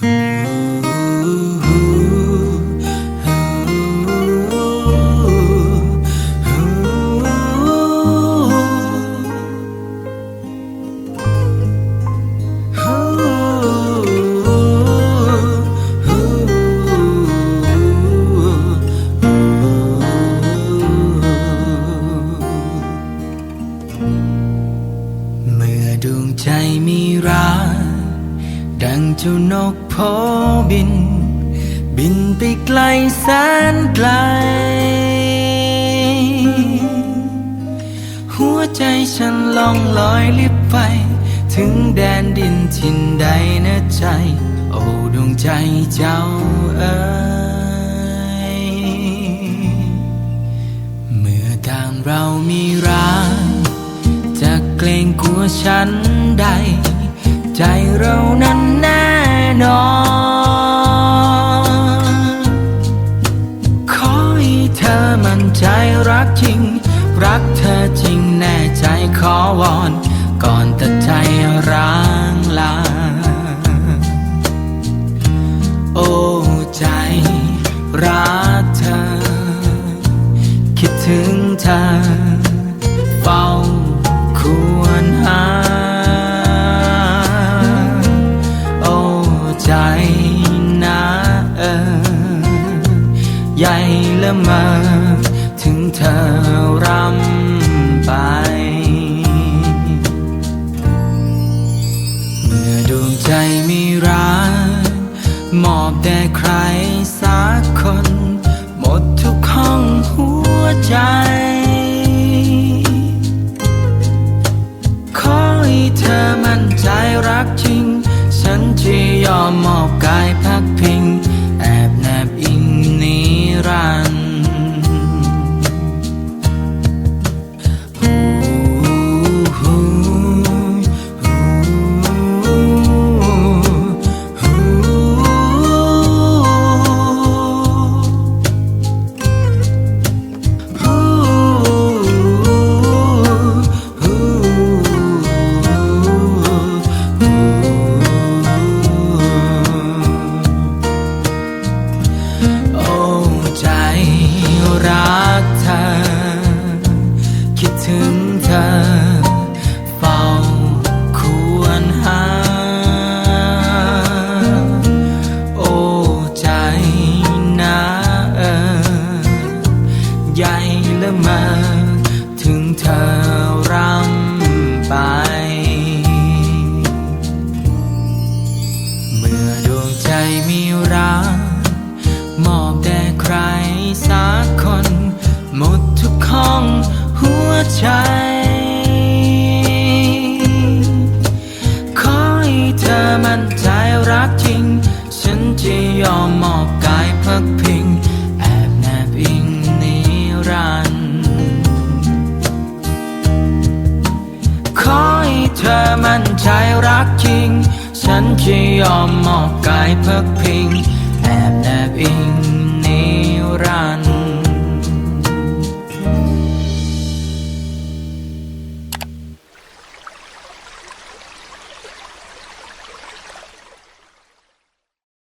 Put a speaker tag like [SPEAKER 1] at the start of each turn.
[SPEAKER 1] เมื่อดวงใจมีรัก ดังเจ้านกโพบิน บินไปไกลแสนไกล หัวใจฉันล่องลอยลิบไป ถึงแดนดินทินใดนะใจ โอ้ดวงใจเจ้าเอ๋ยเมื่อต่างเรามีรักจะเกรงกลัวฉันใด ใจเรานั้นแน่นอน ขอให้เธอมั่นใจรักจริง รักเธอจริงแน่ใจขอวอน ก่อนตัดใจร้างลา โอ้ใจรักเธอ คิดถึงเธอ ใหญ่ละเมอถึงเธอรำไป เมื่อดวงใจมีรักมอบแด่ใครสักคน หมดทุกห้องหัวใจ ขอให้เธอมั่นใจรักจริง ฉันจะยอมมอบกายพักพิง มอบแด่ใครสักคน หมดทุกห้องหัวใจ ขอให้เธอมั่นใจรักจริง ฉันจะยอมมอบกายพักพิง แอบแนบอิงนิรันดร์ขอให้เธอมั่นใจรักจริง ฉันจะยอมมอบกายพักพิงแอบแนบอิง